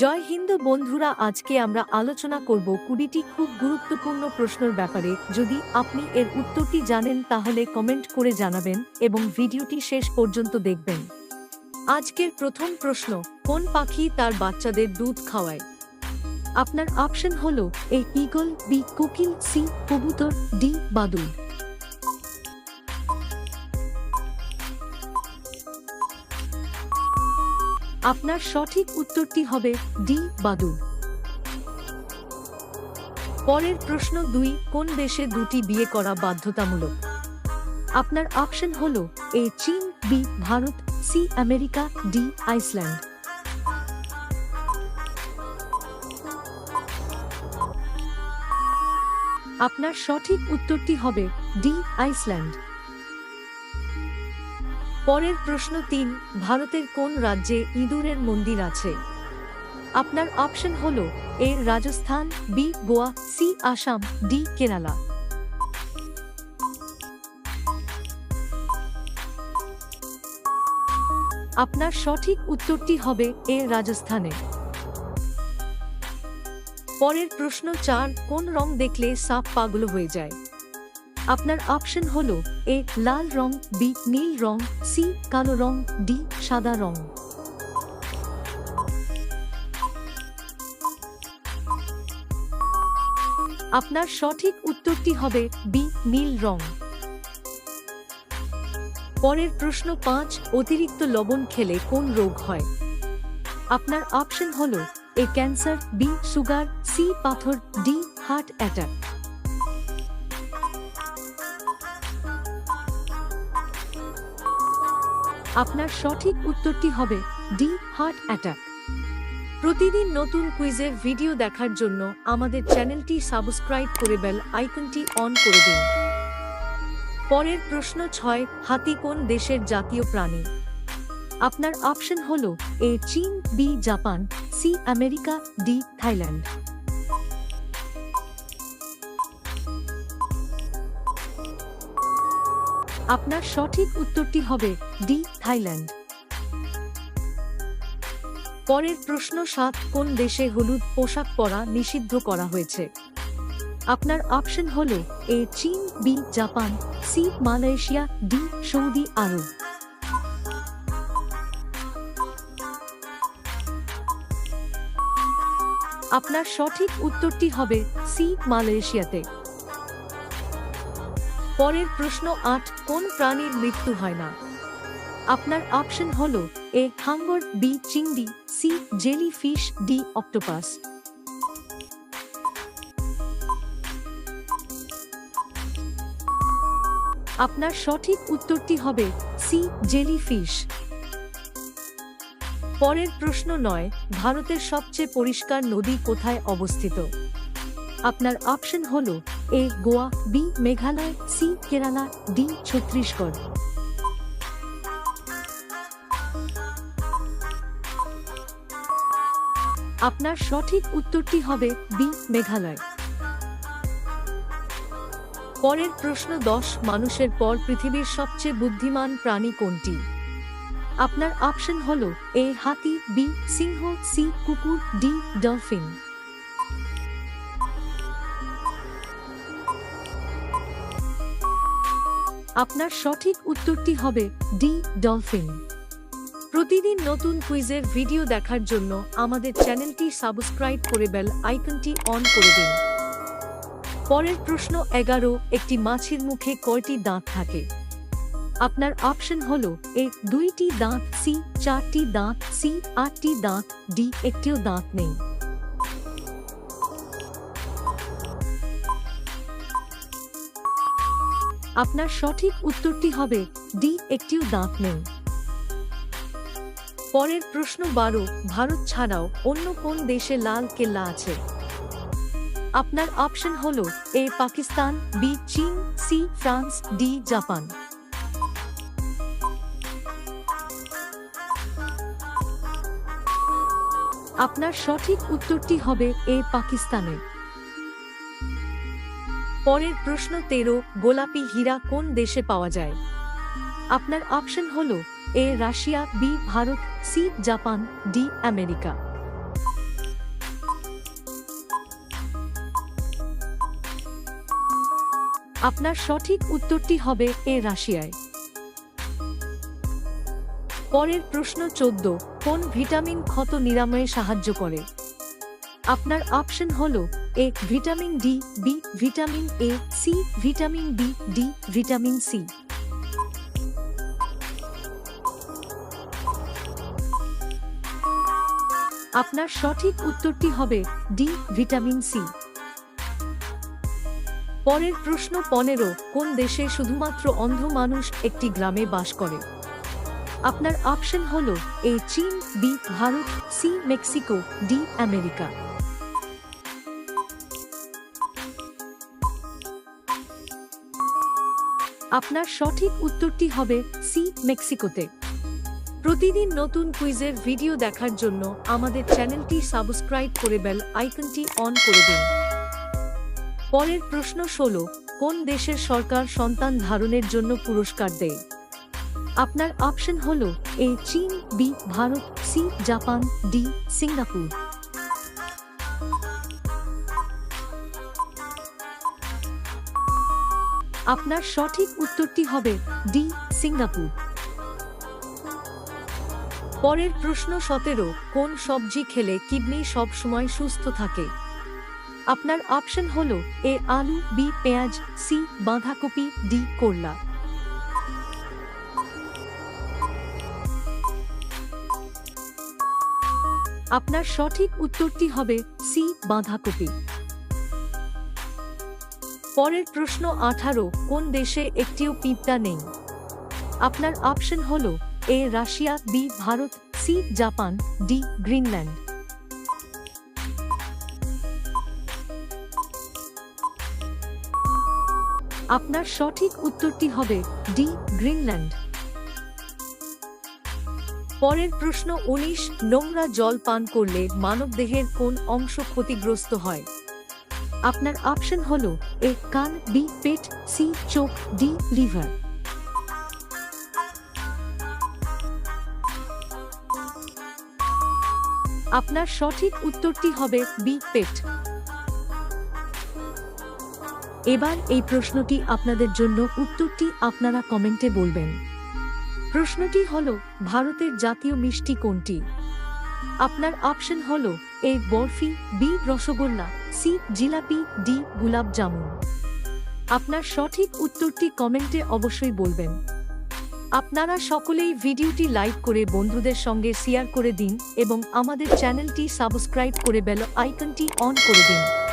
জয় হিন্দ বন্ধুরা, আজকে আমরা আলোচনা করব কুড়িটি খুব গুরুত্বপূর্ণ প্রশ্নের ব্যাপারে। যদি আপনি এর উত্তরটি জানেন, তাহলে কমেন্ট করে জানাবেন এবং ভিডিওটি শেষ পর্যন্ত দেখবেন। আজকের প্রথম প্রশ্ন, কোন পাখি তার বাচ্চাদের দুধ খাওয়ায়? আপনার অপশন হল এ ইগল বি কোকিল, সি কবুতর, ডি বাদুড় আপনার সঠিক উত্তরটি হবে ডি বাদু পরের প্রশ্ন দুই, কোন দেশে দুটি বিয়ে করা বাধ্যতামূলক? আপনার অপশন হল এ, চীন, B, Bharat, C, America, D, Iceland. আপনার সঠিক উত্তরটি হবে ডি, আইসল্যান্ড। পরের প্রশ্ন তিন, ভারতের কোন রাজ্যে ইঁদুরের মন্দির আছে? আপনার অপশন হল A, Rajasthan, B, Goa, C, Assam, D, Kerala. আপনার সঠিক উত্তরটি হবে এ, রাজস্থানে। পরের প্রশ্ন চার, কোন রং দেখলে সাপ পাগল হয়ে যায়? আপনার অপশন হল এ লাল রং বি নীল রং সি কালো রং ডি সাদা রং। আপনার সঠিক উত্তরটি হবে বি নীল রং। পরের প্রশ্ন পাঁচ, অতিরিক্ত লবণ খেলে কোন রোগ হয়? আপনার অপশন হল A cancer B sugar C পাথর ডি হার্ট অ্যাটাক আপনার সঠিক উত্তরটি হবে ডি, হার্ট অ্যাটাক। প্রতিদিন নতুন কুইজের ভিডিও দেখার জন্য আমাদের চ্যানেলটি সাবস্ক্রাইব করে বেল আইকনটি অন করে দিন। পরের প্রশ্ন ছয়, হাতি কোন দেশের জাতীয় প্রাণী? আপনার অপশন হল এ, চীন, B, Japan, C, America, D, Thailand. আপনার সঠিক উত্তরটি হবে ডি, থাইল্যান্ড। পরের প্রশ্ন সাত, কোন দেশে হলুদ পোশাক পরা নিষিদ্ধ করা হয়েছে? আপনার অপশন হল এ, চীন, B, Japan, C, Malaysia, D, Saudi আরব। আপনার সঠিক উত্তরটি হবে সি, মালয়েশিয়াতে। পরের প্রশ্ন আট, কোন প্রাণীর মৃত্যু হয় না? আপনার অপশন হল এ, হাঙ্গর, বি, চিংড়ি, C jelly fish D, octopus. আপনার সঠিক উত্তরটি হবে সি জেলি ফিশ পরের প্রশ্ন নয়, ভারতের সবচেয়ে পরিষ্কার নদী কোথায় অবস্থিত? আপনার অপশন হল A Goa B Meghalaya C Kerala D Chhattisgarh আপনার সঠিক উত্তরটি হবে বি মেঘালয় পরের প্রশ্ন, দশ মানুষের পর পৃথিবীর সবচেয়ে বুদ্ধিমান প্রাণী কোনটি? আপনার অপশন হল এ হাতি বি সিংহ সি কুকুর ডি ডলফিন আপনার সঠিক উত্তরটি হবে ডি ডলফিন। প্রতিদিন নতুন কুইজের ভিডিও দেখার জন্য আমাদের চ্যানেলটি সাবস্ক্রাইব করে বেল আইকনটি অন করে দিন। পরের প্রশ্ন এগারো, একটি মাছের মুখে কয়টি দাঁত থাকে? আপনার অপশন হল এ, দুইটি দাঁত, সি, চারটি দাঁত, সি, আটটি দাঁত, ডি, একটিও দাঁত নেই। আপনার সঠিক উত্তরটি হবে ডি, একটিও দাঁত নেই। পরের প্রশ্ন বারো, ভারত ছাড়াও অন্য কোন দেশে লাল কেল্লা আছে? আপনার অপশন হল এ, পাকিস্তান, বি, চীন, সি, ফ্রান্স, ডি, জাপান। আপনার সঠিক উত্তরটি হবে এ, পাকিস্তানে। পরের প্রশ্ন তেরো, গোলাপি হীরা কোন দেশে পাওয়া যায়? আপনার অপশন হল A, Russia, B, Bharat, C, Japan, D, America. আপনার সঠিক উত্তরটি হবে এ, রাশিয়ায়। পরের প্রশ্ন চোদ্দ, কোন ভিটামিন ক্ষত নিরাময়ে সাহায্য করে? আপনার অপশন হলো A vitamin D B vitamin A C vitamin B D vitamin C আপনার সঠিক উত্তরটি হবে ডি ভিটামিন সি পরের প্রশ্ন পনেরো, কোন দেশে শুধুমাত্র অন্ধ মানুষ একটি গ্রামে বাস করে? আপনার অপশন হল এ চীন B Bharat C Mexico D America. আপনার সঠিক উত্তরটি হবে সি, মেক্সিকোতে। প্রতিদিন নতুন কুইজের ভিডিও দেখার জন্য আমাদের চ্যানেলটি সাবস্ক্রাইব করে বেল আইকনটি অন করে দিন। পরের প্রশ্ন ষোলো, কোন দেশের সরকার সন্তান ধারণের জন্য পুরস্কার দেয়? আপনার অপশন হল এ, চীন, B, Bharat, C, Japan, D, Singapore. আপনার সঠিক উত্তরটি হবে ডি, সিঙ্গাপুর। পরের প্রশ্ন সতেরো, কোন সবজি খেলে কিডনি সব সময় সুস্থ থাকে? আপনার অপশন হল এ, আলু, বি, পেঁয়াজ, সি, বাঁধাকপি, ডি, করলা। আপনার সঠিক উত্তরটি হবে সি, বাঁধাকপি। পরের প্রশ্ন আঠারো, কোন দেশে একটিও পিঁপড়া নেই? আপনার অপশন হল A Russia, B Bharat, C Japan, D Greenland. আপনার সঠিক উত্তরটি হবে ডি গ্রিনল্যান্ড। পরের প্রশ্ন উনিশ, নোংরা জল পান করলে মানবদেহের কোন অংশ ক্ষতিগ্রস্ত হয়? আপনার অপশন হল এ কান, বি পেট, সি চোখ, ডি লিভার। আপনার সঠিক উত্তরটি হবে বি পেট। এবার এই প্রশ্নটি আপনাদের জন্য উত্তরটি আপনারা কমেন্টে বলবেন। প্রশ্নটি হল, ভারতের জাতীয় মিষ্টি কোনটি? আপনার অপশন হল A barfi, B rasgulla. C, jalebi, D, gulab jamun. আপনার সঠিক উত্তরটি কমেন্টে অবশ্যই বলবেন। আপনারা সকলেই ভিডিওটি লাইক করে বন্ধুদের সঙ্গে শেয়ার করে দিন এবং আমাদের চ্যানেলটি সাবস্ক্রাইব করে বেল আইকনটি অন করে দিন।